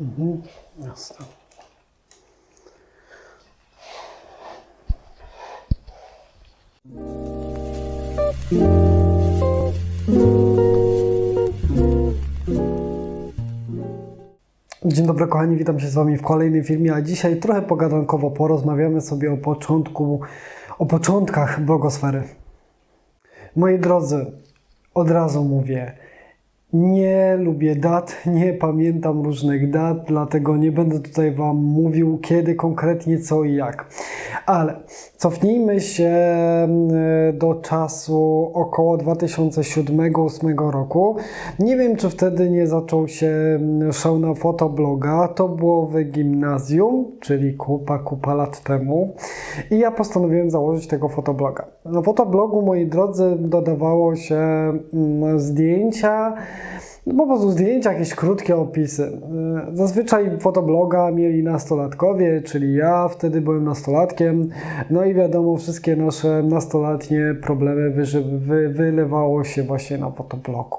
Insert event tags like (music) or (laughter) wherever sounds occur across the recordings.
Mhm, jasne. Dzień dobry kochani, witam się z Wami w kolejnym filmie, a dzisiaj trochę pogadankowo porozmawiamy sobie o początku, o początkach blogosfery. Moi drodzy, od razu mówię, nie lubię dat, nie pamiętam różnych dat, dlatego nie będę tutaj Wam mówił kiedy konkretnie co i jak. Ale cofnijmy się e, do czasu około 2007-2008 roku. Nie wiem, czy wtedy nie zaczął się szał na fotobloga. To było w gimnazjum, czyli kupa, kupa lat temu. I ja postanowiłem założyć tego fotobloga. Na fotoblogu, moi drodzy, dodawało się mm, zdjęcia, no po prostu zdjęcia, jakieś krótkie opisy. E, Zazwyczaj fotobloga mieli nastolatkowie, czyli ja wtedy byłem nastolatkiem. No i wiadomo, wszystkie nasze nastolatnie problemy wy, wylewało się właśnie na fotoblogu.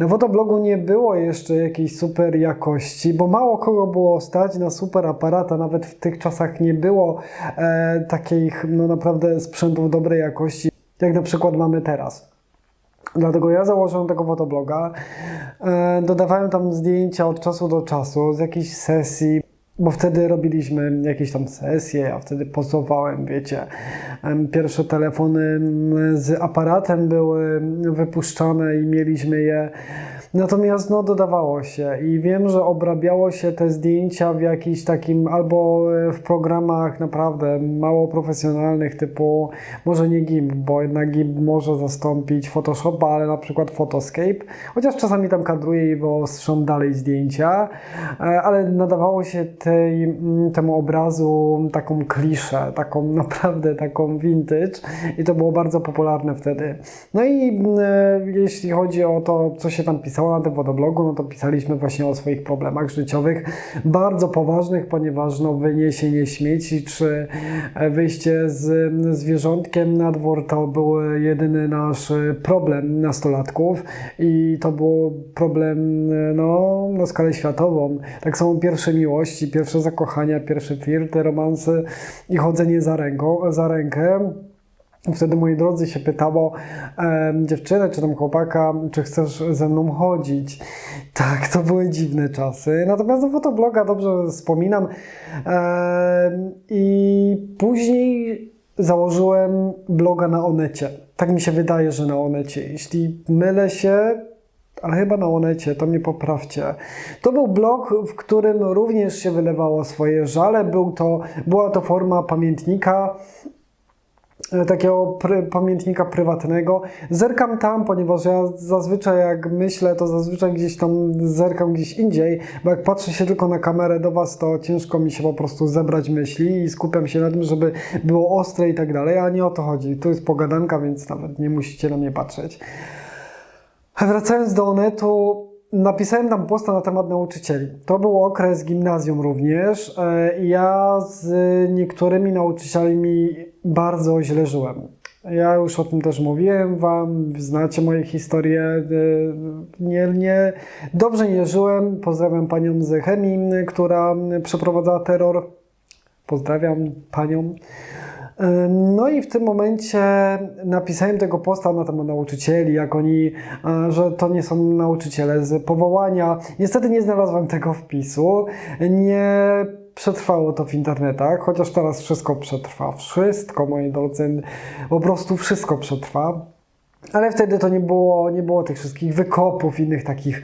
Na fotoblogu nie było jeszcze jakiejś super jakości, bo mało kogo było stać na super aparat, a nawet w tych czasach nie było e, takich no naprawdę sprzętów dobrej jakości, jak na przykład mamy teraz. Dlatego ja założyłem tego fotobloga. E, dodawałem tam zdjęcia od czasu do czasu z jakichś sesji, bo wtedy robiliśmy jakieś tam sesje, ja wtedy pozowałem, wiecie. Pierwsze telefony z aparatem były wypuszczane i mieliśmy je. Natomiast no, dodawało się i wiem, że obrabiało się te zdjęcia w jakimś takim albo e, w programach naprawdę mało profesjonalnych typu może nie GIMP, bo jednak GIMP może zastąpić Photoshopa, ale na przykład Photoscape, chociaż czasami tam kadruję i wyostrzam dalej zdjęcia, e, ale nadawało się tej, mm, temu obrazu taką kliszę, taką (laughs) naprawdę taką vintage i to było bardzo popularne wtedy. No i e, jeśli chodzi o to, co się tam pisało na tym fotoblogu, no to pisaliśmy właśnie o swoich problemach życiowych, bardzo poważnych, ponieważ no, wyniesienie śmieci czy e, wyjście z zwierzątkiem na dwór to był jedyny nasz e, problem nastolatków i to był problem e, no, na skalę światową. Tak samo pierwsze miłości, pierwsze zakochania, pierwsze flirty, romanse i chodzenie za, ręką, za rękę. Wtedy, moi drodzy, się pytało em, dziewczynę czy tam chłopaka, czy chcesz ze mną chodzić. Tak, to były dziwne czasy. Natomiast do fotobloga dobrze wspominam. Em, I później założyłem bloga na Onecie. Tak mi się wydaje, że na Onecie. Jeśli mylę się, ale chyba na Onecie, to mnie poprawcie. To był blog, w którym również się wylewało swoje żale. Był to, była to forma pamiętnika e, takiego pry, pamiętnika prywatnego. Zerkam tam, ponieważ ja zazwyczaj jak myślę, to zazwyczaj gdzieś tam zerkam gdzieś indziej, bo jak patrzę się tylko na kamerę do Was, to ciężko mi się po prostu zebrać myśli i skupiam się na tym, żeby było ostre i tak dalej, a nie o to chodzi. Tu jest pogadanka, więc nawet nie musicie na mnie patrzeć. Wracając do Onetu, napisałem tam posta na temat nauczycieli. To był okres gimnazjum również. e, i Ja z niektórymi nauczycielami bardzo źle żyłem. Ja już o tym też mówiłem Wam, znacie moje historie. e, Nie, nie, dobrze nie żyłem. Pozdrawiam panią z chemii, która przeprowadzała terror. Pozdrawiam panią. No i w tym momencie napisałem tego posta na temat nauczycieli, jak oni, że to nie są nauczyciele z powołania. Niestety nie znalazłem tego wpisu. Nie przetrwało to w internetach, chociaż teraz wszystko przetrwa. Wszystko, moi drodzy, po prostu wszystko przetrwa. Ale wtedy to nie było, nie było tych wszystkich wykopów, innych takich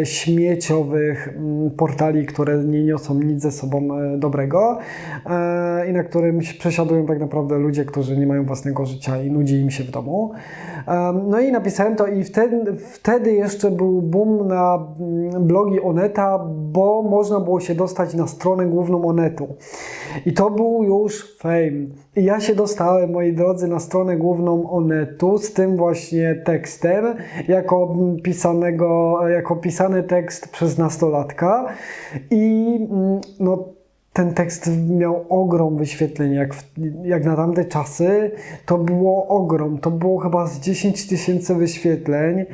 e, śmieciowych mm, portali, które nie niosą nic ze sobą e, dobrego e, i na którym przesiadują tak naprawdę ludzie, którzy nie mają własnego życia i nudzi im się w domu. No i napisałem to i wtedy, wtedy jeszcze był boom na mm, blogi Oneta, bo można było się dostać na stronę główną Onetu. I to był już fame. I ja się dostałem, moi drodzy, na stronę główną Onetu z tym właśnie tekstem, jako pisanego, jako pisany tekst przez nastolatka. I mm, no ten tekst miał ogrom wyświetleń, jak, w, jak na tamte czasy, to było ogrom, to było chyba z 10 tysięcy wyświetleń,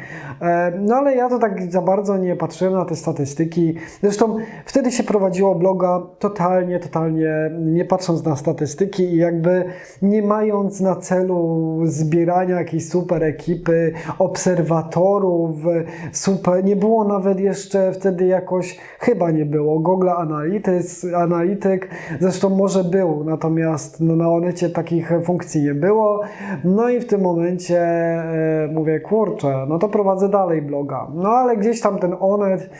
e, no ale ja to tak za bardzo nie patrzyłem na te statystyki, zresztą wtedy się prowadziło bloga totalnie, totalnie nie patrząc na statystyki i jakby nie mając na celu zbierania jakiejś super ekipy, obserwatorów, super, nie było nawet jeszcze wtedy jakoś, chyba nie było, Google Analytics, Analityk, zresztą może był, natomiast no, na Onecie takich funkcji nie było, no i w tym momencie e, mówię, kurczę, no to prowadzę dalej bloga, no ale gdzieś tam ten Onet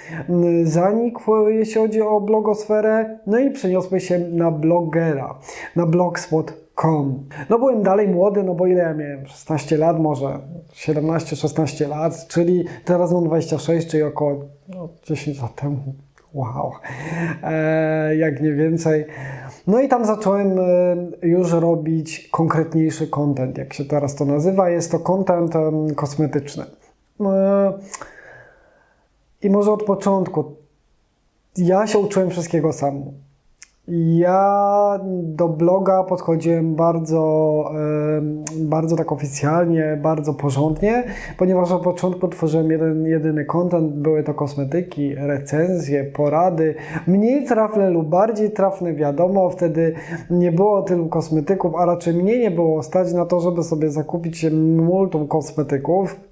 zanikł, jeśli chodzi o blogosferę, no i przeniosły się na blogera, na blogspot.com. No byłem dalej młody, no bo ile ja miałem? 16 lat może, 17-16 lat, czyli teraz mam 26, czyli około no, 10 lat temu. Wow, e, jak nie więcej. No i tam zacząłem e, już robić konkretniejszy content, jak się teraz to nazywa. Jest to content kosmetyczny. E, I może od początku. Ja się uczyłem wszystkiego sam. Ja do bloga podchodziłem bardzo, bardzo tak oficjalnie, bardzo porządnie, ponieważ od początku tworzyłem jeden, jedyny content, były to kosmetyki, recenzje, porady, mniej trafne lub bardziej trafne, wiadomo, wtedy nie było tylu kosmetyków, a raczej mnie nie było stać na to, żeby sobie zakupić multum kosmetyków,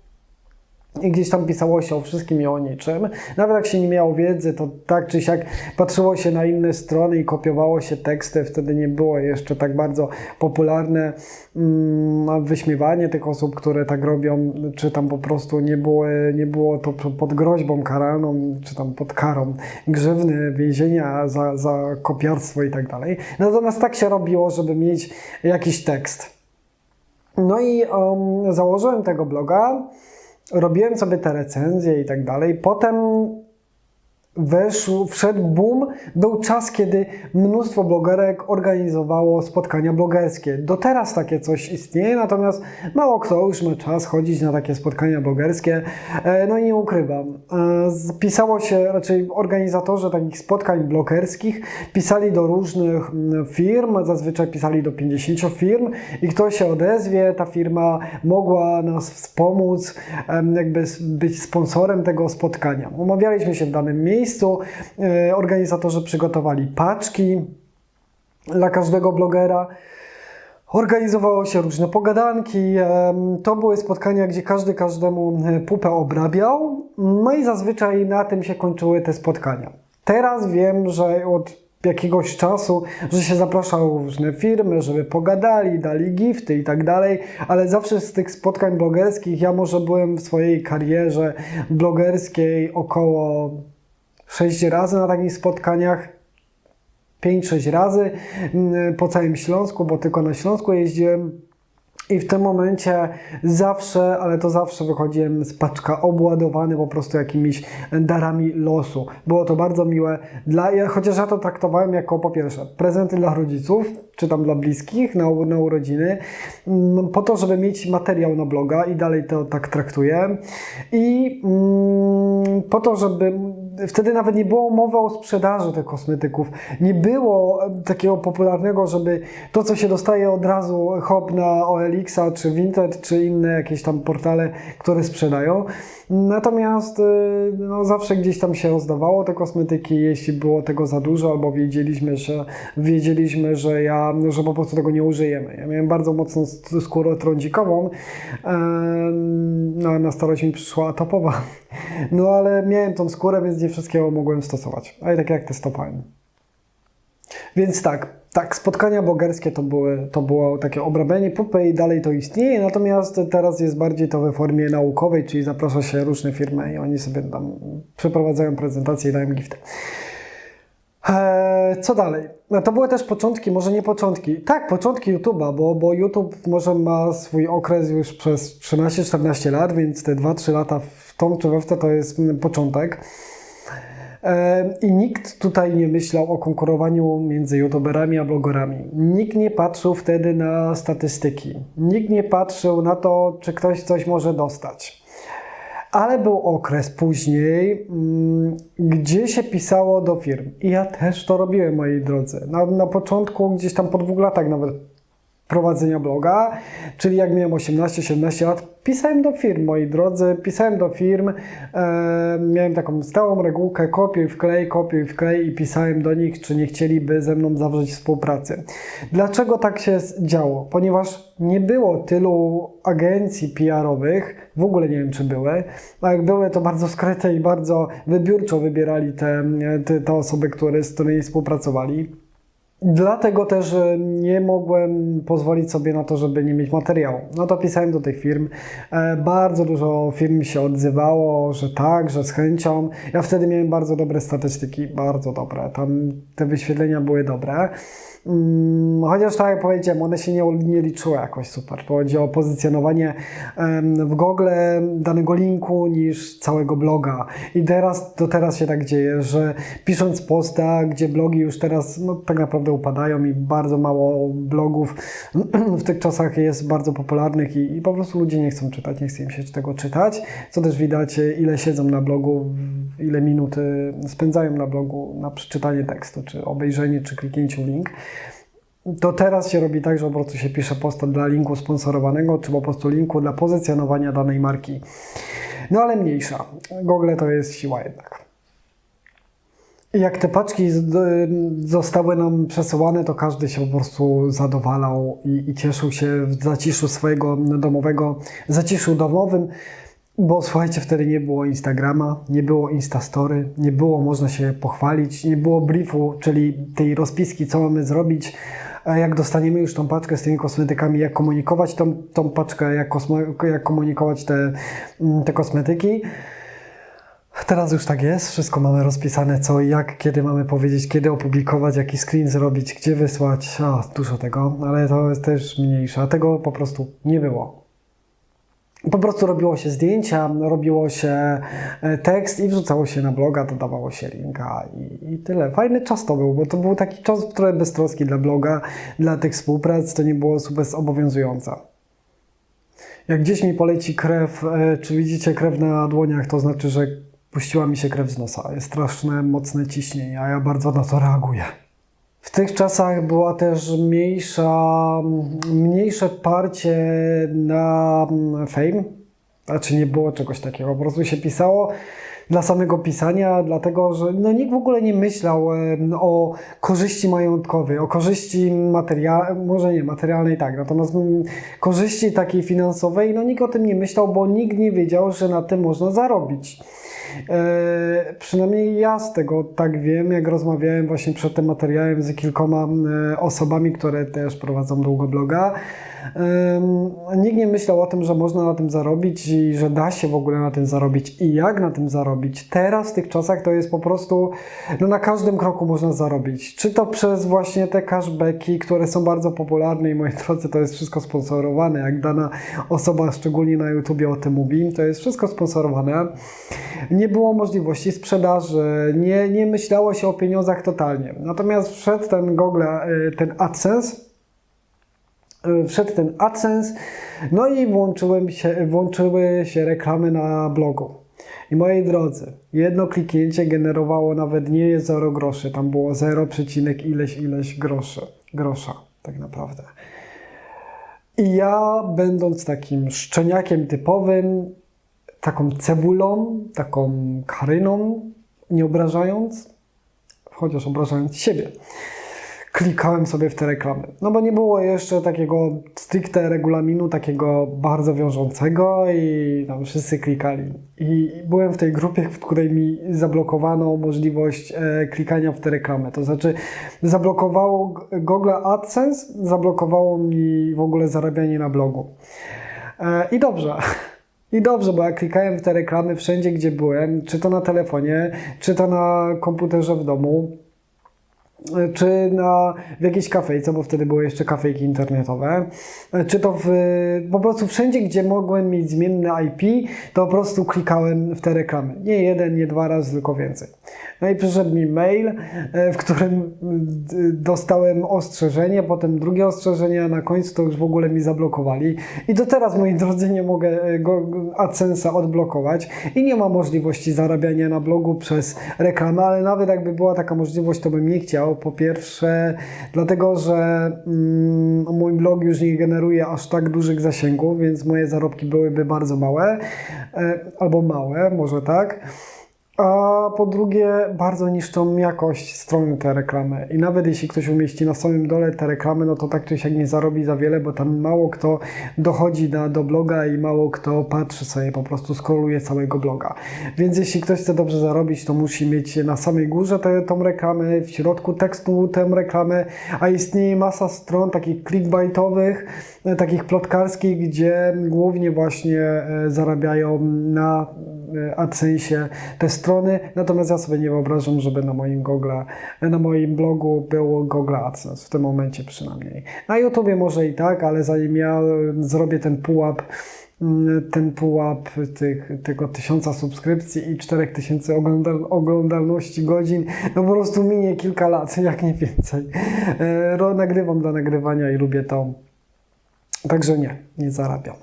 i gdzieś tam pisało się o wszystkim i o niczym. Nawet jak się nie miało wiedzy, to tak czy siak patrzyło się na inne strony i kopiowało się teksty. Wtedy nie było jeszcze tak bardzo popularne mm, wyśmiewanie tych osób, które tak robią, czy tam po prostu nie było, nie było to pod groźbą karalną, czy tam pod karą grzywny, więzienia za, za kopiarstwo i tak dalej. Natomiast tak się robiło, żeby mieć jakiś tekst. No i um, założyłem tego bloga robiłem sobie te recenzje i tak dalej. Potem weszł, wszedł boom. Był czas, kiedy mnóstwo blogerek organizowało spotkania blogerskie. Do teraz takie coś istnieje, natomiast mało kto już ma czas chodzić na takie spotkania blogerskie. E, No i nie ukrywam. e, Pisało się, raczej organizatorzy takich spotkań blogerskich pisali do różnych mm, firm, zazwyczaj pisali do 50 firm i kto się odezwie, ta firma mogła nas wspomóc, jakby być sponsorem tego spotkania. Umawialiśmy się w danym miejscu, e, organizatorzy przygotowali paczki dla każdego blogera. Organizowało się różne pogadanki. em, To były spotkania, gdzie każdy każdemu e, pupę obrabiał. No i zazwyczaj na tym się kończyły te spotkania. Teraz wiem, że od jakiegoś czasu, że się zapraszało różne firmy, żeby pogadali, dali gifty i tak dalej, ale zawsze z tych spotkań blogerskich ja może byłem w swojej karierze blogerskiej około 6 razy na takich spotkaniach. 5-6 razy mm, po całym Śląsku, bo tylko na Śląsku jeździłem. I w tym momencie zawsze, ale to zawsze wychodziłem z paczka obładowany po prostu jakimiś darami losu. Było to bardzo miłe, dla, chociaż ja to traktowałem jako po pierwsze prezenty dla rodziców, czy tam dla bliskich na, na urodziny, mm, po to, żeby mieć materiał na bloga i dalej to tak traktuję. I mm, po to, żeby wtedy nawet nie było mowy o sprzedaży tych kosmetyków. Nie było e, takiego popularnego, żeby to, co się dostaje od razu hop na OLX, czy Vinted, czy inne jakieś tam portale, które sprzedają. Natomiast y, no, zawsze gdzieś tam się rozdawało te kosmetyki, jeśli było tego za dużo, albo wiedzieliśmy, że, wiedzieliśmy, że, ja, że po prostu tego nie użyjemy. Ja miałem bardzo mocną sk- skórę trądzikową, em, no, na starość mi przyszła atopowa. No ale miałem tą skórę, więc nie wszystkiego mogłem stosować. A i tak jak testowałem. Więc tak, tak, spotkania blogerskie to, były, to było takie obrabianie pupy i dalej to istnieje, natomiast teraz jest bardziej to we formie naukowej, czyli zaprasza się różne firmy i oni sobie tam przeprowadzają prezentacje i dają gifty. Eee, co dalej? No to były też początki, może nie początki. Tak, początki YouTube'a, bo, bo YouTube może ma swój okres już przez 13-14 lat, więc te 2-3 lata w tą czy we w to jest początek. I nikt tutaj nie myślał o konkurowaniu między youtuberami a blogerami. Nikt nie patrzył wtedy na statystyki. Nikt nie patrzył na to, czy ktoś coś może dostać. Ale był okres później, mm, gdzie się pisało do firm. I ja też to robiłem, moi drodzy. Na, na początku, gdzieś tam po dwóch latach nawet prowadzenia bloga, czyli jak miałem 18-17 lat, pisałem do firm, moi drodzy, pisałem do firm, e, miałem taką stałą regułkę, kopiuj, wklej, kopiuj, wklej i pisałem do nich, czy nie chcieliby ze mną zawrzeć współpracy. Dlaczego tak się działo? Ponieważ nie było tylu agencji PR-owych, w ogóle nie wiem, czy były, a jak były, to bardzo skryte i bardzo wybiórczo wybierali te, te, te osoby, które, z którymi współpracowali. Dlatego też e, nie mogłem pozwolić sobie na to, żeby nie mieć materiału. No to pisałem do tych firm. E, Bardzo dużo firm się odzywało, że tak, że z chęcią. Ja wtedy miałem bardzo dobre statystyki, bardzo dobre. Tam te wyświetlenia były dobre. Mm, Chociaż tak jak powiedziałem, one się nie, nie liczyły jakoś super. To chodzi o pozycjonowanie w Google danego linku niż całego bloga. I teraz, to teraz się tak dzieje, że pisząc posta, gdzie blogi już teraz no, tak naprawdę upadają i bardzo mało blogów (clears throat) w tych czasach jest bardzo popularnych i, i po prostu ludzie nie chcą czytać, nie chce im się tego czytać, co też widać ile siedzą na blogu, ile minut y, spędzają na blogu na przeczytanie tekstu, czy obejrzenie, czy kliknięciu link. To teraz się robi tak, że po prostu się pisze posta dla linku sponsorowanego, czy po prostu linku dla pozycjonowania danej marki. No ale mniejsza. Google to jest siła jednak. Jak te paczki zostały nam przesyłane, to każdy się po prostu zadowalał i, i cieszył się w zaciszu swojego domowego, zaciszu domowym, bo słuchajcie, wtedy nie było Instagrama, nie było Instastory, nie było można się pochwalić, nie było briefu, czyli tej rozpiski, co mamy zrobić, jak dostaniemy już tą paczkę z tymi kosmetykami, jak komunikować tą, tą paczkę, jak, jak komunikować te, mm, te kosmetyki. Teraz już tak jest, wszystko mamy rozpisane, co i jak, kiedy mamy powiedzieć, kiedy opublikować, jaki screen zrobić, gdzie wysłać, a, dużo tego, ale to jest też mniejsze, a tego po prostu nie było. Po prostu robiło się zdjęcia, robiło się e, tekst i wrzucało się na bloga, dodawało się linka i, i tyle. Fajny czas to był, bo to był taki czas trochę beztroski dla bloga, dla tych współprac, to nie było obowiązujące. Jak gdzieś mi poleci krew, e, czy widzicie krew na dłoniach, to znaczy, że puściła mi się krew z nosa. Jest straszne, mocne ciśnienie, a ja bardzo na to reaguję. W tych czasach była też mniejsza, mniejsze parcie na mm, fame. Znaczy nie było czegoś takiego, po prostu się pisało dla samego pisania, dlatego że no, nikt w ogóle nie myślał o korzyści majątkowej, o korzyści materialnej, może nie materialnej tak, natomiast mm, korzyści takiej finansowej, no nikt o tym nie myślał, bo nikt nie wiedział, że na tym można zarobić. E, przynajmniej ja z tego tak wiem, jak rozmawiałem właśnie przed tym materiałem z kilkoma e, osobami, które też prowadzą długo bloga. Em, Nikt nie myślał o tym, że można na tym zarobić i że da się w ogóle na tym zarobić i jak na tym zarobić. Teraz w tych czasach to jest po prostu, no na każdym kroku można zarobić. Czy to przez właśnie te cashbacki, które są bardzo popularne i moi drodzy, to jest wszystko sponsorowane. Jak dana osoba, szczególnie na YouTubie o tym mówi, to jest wszystko sponsorowane. Nie było możliwości sprzedaży, nie, nie myślało się o pieniądzach totalnie. Natomiast wszedł ten Google, y, ten AdSense, y, wszedł ten AdSense, no i włączyłem się, włączyły się reklamy na blogu. I moi drodzy, jedno kliknięcie generowało nawet nie 0 groszy, tam było 0, przecinek ileś, ileś groszy, grosza tak naprawdę. I ja, będąc takim szczeniakiem typowym, taką cebulą, taką karyną, nie obrażając, chociaż obrażając siebie, klikałem sobie w te reklamy. No bo nie było jeszcze takiego stricte regulaminu, takiego bardzo wiążącego i tam wszyscy klikali. I byłem w tej grupie, w której mi zablokowano możliwość e, klikania w te reklamy. To znaczy zablokowało Google AdSense, zablokowało mi w ogóle zarabianie na blogu. E, I dobrze. I dobrze, bo ja klikałem w te reklamy wszędzie, gdzie byłem, czy to na telefonie, czy to na komputerze w domu. E, czy na, w jakiejś kafejce, bo wtedy były jeszcze kafejki internetowe, e, czy to w, po prostu wszędzie, gdzie mogłem mieć zmienne IP, to po prostu klikałem w te reklamy. Nie jeden, nie dwa razy, tylko więcej. No i przyszedł mi mail, e, w którym d- dostałem ostrzeżenie, potem drugie ostrzeżenie, a na końcu to już w ogóle mi zablokowali. I do teraz, moi drodzy, nie mogę e, go AdSense'a odblokować i nie ma możliwości zarabiania na blogu przez reklamę, ale nawet jakby była taka możliwość, to bym nie chciał. Po pierwsze, dlatego, że mm, mój blog już nie generuje aż tak dużych zasięgów, więc moje zarobki byłyby bardzo małe, e, albo małe, może tak. A po drugie, bardzo niszczą jakość strony te reklamy. I nawet jeśli ktoś umieści na samym dole te reklamy, no to tak czy siak nie zarobi za wiele, bo tam mało kto dochodzi na, do bloga i mało kto patrzy sobie, po prostu skroluje całego bloga. Więc jeśli ktoś chce dobrze zarobić, to musi mieć na samej górze tę tą reklamę, w środku tekstu tę reklamę, a istnieje masa stron takich clickbaitowych, takich plotkarskich, gdzie głównie właśnie e, zarabiają na e, AdSense te strony, natomiast ja sobie nie wyobrażam, żeby na moim Google, na moim blogu było Google AdSense, w tym momencie przynajmniej. Na YouTubie może i tak, ale zanim ja e, zrobię ten pułap, mm, ten pułap tych, tego tysiąca subskrypcji i 4000 oglądal, oglądalności godzin, no po prostu minie kilka lat, (laughs) jak nie więcej. E, Nagrywam dla nagrywania i lubię to. Także nie, nie zarabiam.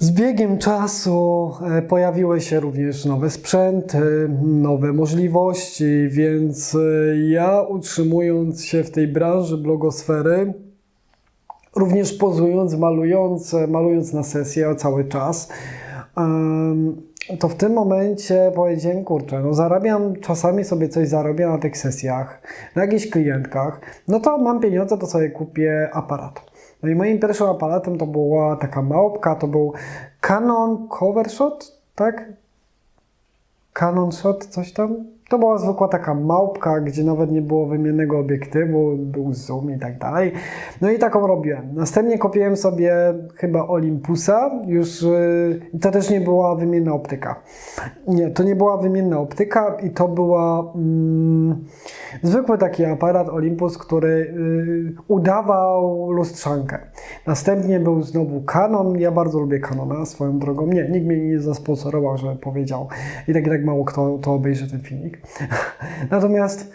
Z biegiem czasu e, pojawiły się również nowe sprzęty, nowe możliwości, więc e, ja utrzymując się w tej branży blogosfery, również pozując, malując, e, malując na sesję cały czas, to w tym momencie powiedziałem, kurczę, no zarabiam, czasami sobie coś zarobię na tych sesjach, na jakichś klientkach, no to mam pieniądze, to sobie kupię aparat. No i moim pierwszym aparatem to była taka małpka, to był Canon Covershot, tak? Canon Shot, coś tam. To była zwykła taka małpka, gdzie nawet nie było wymiennego obiektywu, był zoom i tak dalej. No i taką robiłem. Następnie kupiłem sobie chyba Olympusa, już yy, to też nie była wymienna optyka. Nie, to nie była wymienna optyka i to była mm, zwykły taki aparat Olympus, który yy, udawał lustrzankę. Następnie był znowu Canon. Ja bardzo lubię Canona swoją drogą. Nie, nikt mnie nie zasponsorował, że powiedział. I tak i tak mało kto to obejrzy ten filmik. (laughs) Natomiast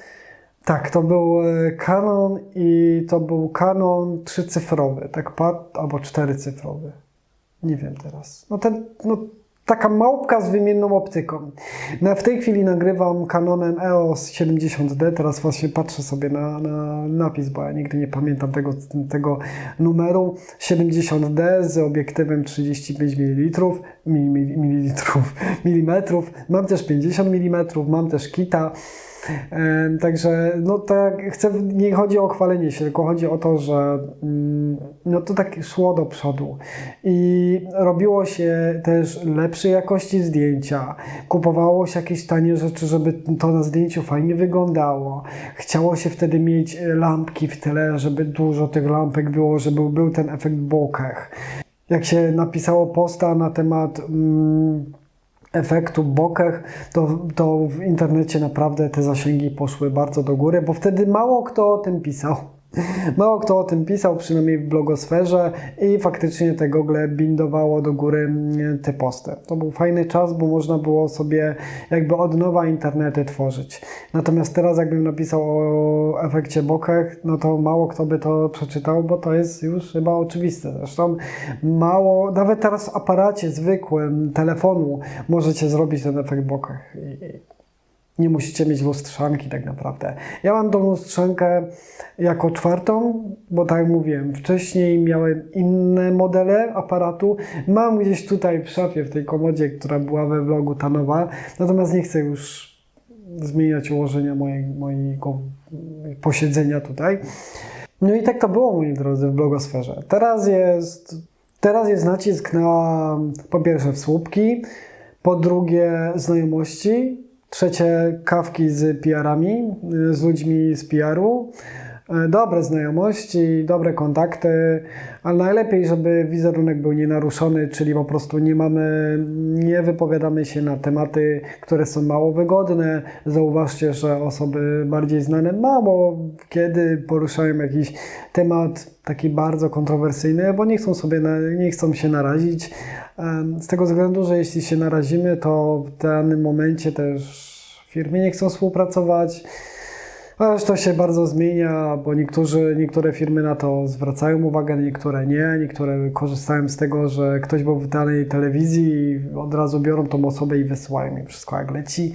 tak, to był e, Canon i to był Canon trzycyfrowy, tak albo czterycyfrowy. Nie wiem teraz. No ten, no taka małpka z wymienną optyką. No, w tej chwili nagrywam Canonem EOS 70D, teraz właśnie patrzę sobie na, na napis, bo ja nigdy nie pamiętam tego, tego numeru. 70D z obiektywem 35 ml, mililitrów, (laughs) milimetrów. Mam też 50 mm, mam też kita. Także no tak, chcę, nie chodzi o chwalenie się, tylko chodzi o to, że mm, no to tak szło do przodu i robiło się też lepszej jakości zdjęcia, kupowało się jakieś tanie rzeczy, żeby to na zdjęciu fajnie wyglądało. Chciało się wtedy mieć lampki w tyle, żeby dużo tych lampek było, żeby był ten efekt bokeh. Jak się napisało posta na temat mm, efektu bokeh, to, to w internecie naprawdę te zasięgi poszły bardzo do góry, bo wtedy mało kto o tym pisał. Mało kto o tym pisał, przynajmniej w blogosferze i faktycznie te Google bindowało do góry mm, te posty. To był fajny czas, bo można było sobie jakby od nowa internety tworzyć. Natomiast teraz jakbym napisał o efekcie bokeh, no to mało kto by to przeczytał, bo to jest już chyba oczywiste. Zresztą mało, nawet teraz w aparacie zwykłym telefonu możecie zrobić ten efekt bokeh. Nie musicie mieć lustrzanki tak naprawdę. Ja mam tą lustrzankę jako czwartą, bo tak mówiłem, wcześniej miałem inne modele aparatu. Mam gdzieś tutaj w szafie, w tej komodzie, która była we vlogu ta nowa, natomiast nie chcę już zmieniać ułożenia mojego posiedzenia tutaj. No i tak to było, moi drodzy, w blogosferze. Teraz jest, teraz jest nacisk na po pierwsze słupki, po drugie znajomości, trzecie kawki z PR-ami, z ludźmi z PR-u. E, dobre znajomości, dobre kontakty, ale najlepiej, żeby wizerunek był nienaruszony, czyli po prostu nie mamy, nie wypowiadamy się na tematy, które są mało wygodne. Zauważcie, że osoby bardziej znane mało kiedy poruszają jakiś temat taki bardzo kontrowersyjny, bo nie chcą sobie, nie chcą się narazić. Em, Z tego względu, że jeśli się narazimy, to w danym momencie też firmy nie chcą współpracować. Ależ to się bardzo zmienia, bo niektórzy, niektóre firmy na to zwracają uwagę, niektóre nie. Niektóre korzystają z tego, że ktoś był w danej telewizji i od razu biorą tą osobę i wysyłają im wszystko jak leci.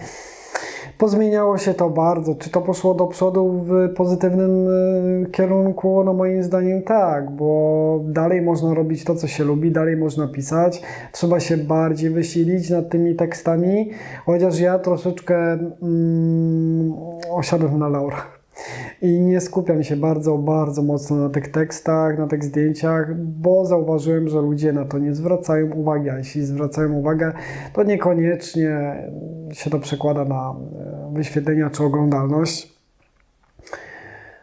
Pozmieniało się to bardzo. Czy to poszło do przodu w pozytywnym e, kierunku? No moim zdaniem tak, bo dalej można robić to, co się lubi, dalej można pisać. Trzeba się bardziej wysilić nad tymi tekstami, chociaż ja troszeczkę mm, osiadłem na laurach. I nie skupiam się bardzo, bardzo mocno na tych tekstach, na tych zdjęciach, bo zauważyłem, że ludzie na to nie zwracają uwagi, a jeśli zwracają uwagę, to niekoniecznie się to przekłada na e, wyświetlenia czy oglądalność.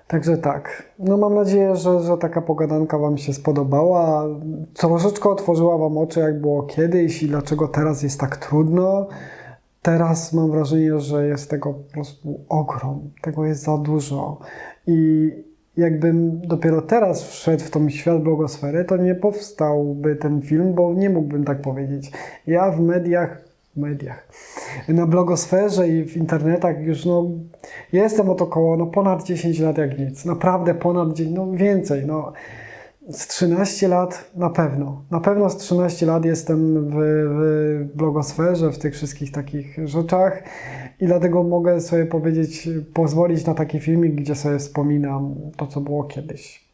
Także tak, no mam nadzieję, że, że taka pogadanka Wam się spodobała. Troszeczkę otworzyła Wam oczy, jak było kiedyś i dlaczego teraz jest tak trudno. Teraz mam wrażenie, że jest tego po prostu ogrom, tego jest za dużo. I jakbym dopiero teraz wszedł w tą świat blogosfery, to nie powstałby ten film, bo nie mógłbym tak powiedzieć. Ja w mediach, w mediach, na blogosferze i w internetach już no, jestem od około no, ponad 10 lat jak nic. Naprawdę ponad 10, no więcej, no z 13 lat na pewno. Na pewno z 13 lat jestem w, w blogosferze, w tych wszystkich takich rzeczach i dlatego mogę sobie powiedzieć, pozwolić na taki filmik, gdzie sobie wspominam to, co było kiedyś.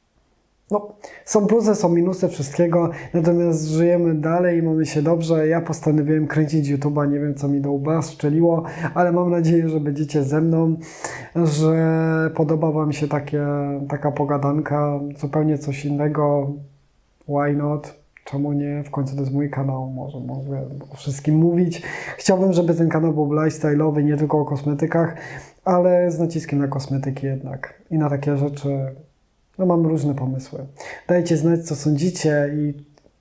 No, są plusy, są minusy wszystkiego, natomiast żyjemy dalej i mamy się dobrze. Ja postanowiłem kręcić YouTube'a, nie wiem co mi do łba strzeliło, ale mam nadzieję, że będziecie ze mną, że podoba Wam się takie, taka pogadanka, zupełnie coś innego. Why not? Czemu nie? W końcu to jest mój kanał, może mogę o wszystkim mówić. Chciałbym, żeby ten kanał był lifestyle'owy, nie tylko o kosmetykach, ale z naciskiem na kosmetyki jednak i na takie rzeczy, no mam różne pomysły. Dajcie znać, co sądzicie i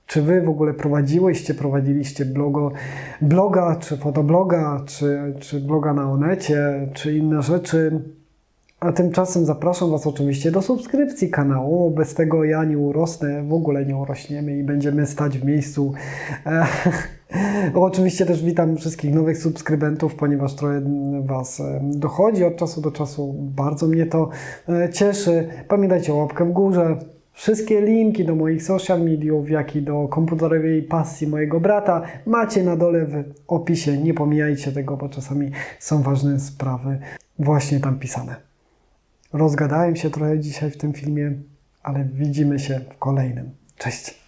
czy wy w ogóle prowadziłyście, prowadziliście blogo, bloga, czy fotobloga, czy, czy bloga na Onecie, czy inne rzeczy. A tymczasem zapraszam Was oczywiście do subskrypcji kanału. Bez tego ja nie urosnę, w ogóle nie urośniemy i będziemy stać w miejscu. (laughs) (laughs) Oczywiście też witam wszystkich nowych subskrybentów, ponieważ trochę Was e, dochodzi od czasu do czasu. Bardzo mnie to e, cieszy. Pamiętajcie o łapkę w górze. Wszystkie linki do moich social mediów, jak i do komputerowej pasji mojego brata macie na dole w opisie. Nie pomijajcie tego, bo czasami są ważne sprawy właśnie tam pisane. Rozgadałem się trochę dzisiaj w tym filmie, ale widzimy się w kolejnym. Cześć!